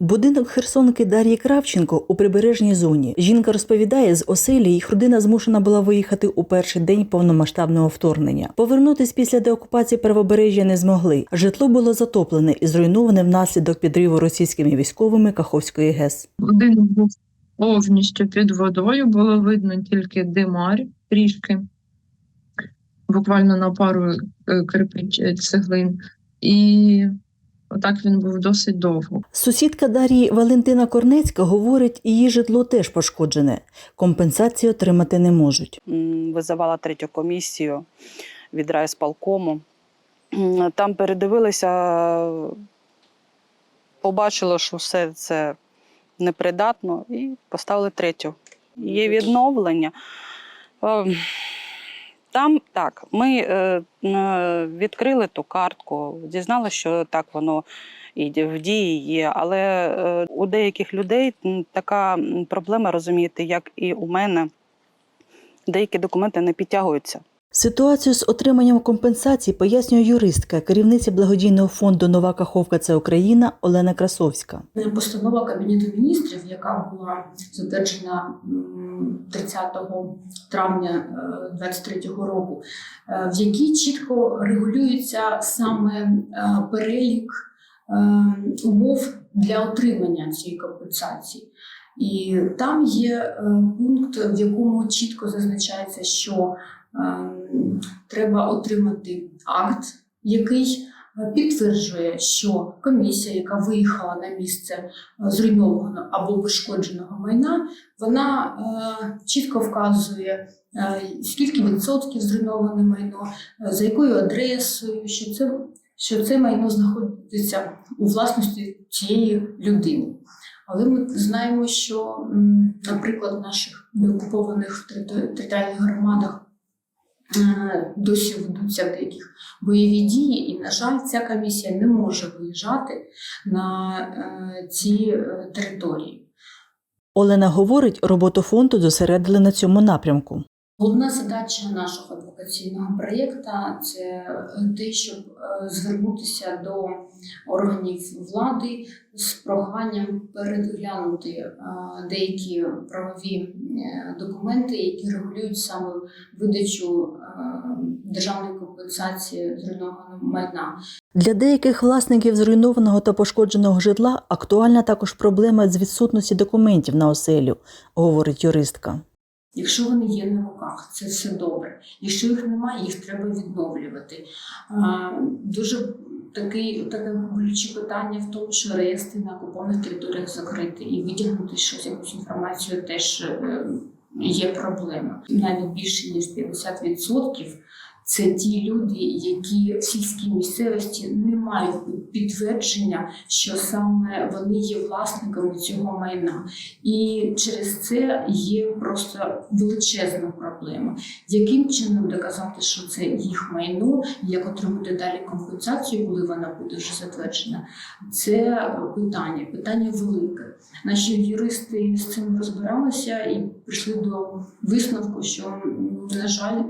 Будинок херсонки Дар'ї Кравченко у прибережній зоні. Жінка розповідає, з оселі їх родина змушена була виїхати у перший день повномасштабного вторгнення. Повернутись після деокупації правобережжя не змогли. Житло було затоплене і зруйноване внаслідок підриву російськими військовими Каховської ГЕС. Будинок був повністю під водою, було видно тільки димар трішки, буквально на пару е, кирпич е, цеглин. І отак він був досить довго. Сусідка Дар'ї Валентина Корнецька говорить, її житло теж пошкоджене. Компенсації отримати не можуть. Визивала третю комісію від райсполкому. Там передивилися, побачили, що все це непридатно, і поставили третю. Є відновлення. Там так, ми е, е, відкрили ту картку, дізналися, що так воно і в дії є, але е, у деяких людей така проблема, розумієте, як і у мене деякі документи не підтягуються. Ситуацію з отриманням компенсації пояснює юристка, керівниця благодійного фонду Нова Каховка це Україна Олена Красовська. Постанова Кабінету міністрів, яка була затверджена 30 травня 2023 року, е, в якій чітко регулюється саме е, перелік е, умов для отримання цієї компенсації. І там є е, пункт, в якому чітко зазначається, що е, треба отримати акт, який е, підтверджує, що комісія, яка виїхала на місце е, зруйнованого або пошкодженого майна, вона е, чітко вказує, скільки відсотків зруйноване майно, за якою адресою, що це, що це майно знаходиться у власності цієї людини. Але ми знаємо, що, наприклад, в наших деокупованих територи- територіальних громадах досі ведуться деяких бойові дії, і, на жаль, ця комісія не може виїжджати на е, ці е, території. Олена говорить, роботу фонду зосередили на цьому напрямку. Головна задача нашого адвокаційного проєкту це те, щоб е, звернутися до органів влади з проханням переглянути е, деякі правові е, документи, які регулюють саме видачу державної компенсації зруйнованого майна. Для деяких власників зруйнованого та пошкодженого житла актуальна також проблема з відсутності документів на оселю, говорить юристка. Якщо вони є на руках, це все добре. Якщо їх немає, їх треба відновлювати. А, Дуже такий, таке болюче питання в тому, що реєстри на окупованих територіях закриті, і витягнути щось, якусь інформацію теж е, є проблема. Навіть більше ніж 50% це ті люди, які в сільській місцевості не мають підтвердження, що саме вони є власниками цього майна. І через це є просто величезна проблема. Яким чином доказати, що це їх майно, як отримати далі компенсацію, коли вона буде вже затверджена? Це питання, питання велике. Наші юристи з цим розбиралися і прийшли до висновку, що, на жаль,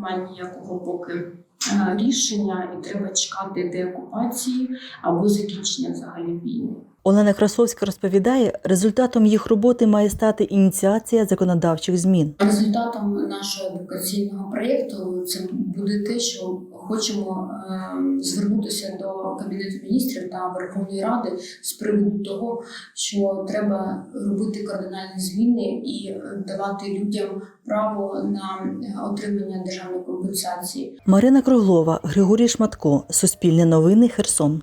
немає ніякого поки е, рішення, і треба чекати деокупації або закінчення взагалі війни. Олена Красовська розповідає, результатом їх роботи має стати ініціація законодавчих змін. Результатом нашого адвокаційного проєкту це буде те, що хочемо е, звернутися до Кабінету міністрів та Верховної Ради з приводу того, що треба робити кардинальні зміни і давати людям право на отримання державної компенсації. Марина Круглова, Григорій Шматко, Суспільне новини, Херсон.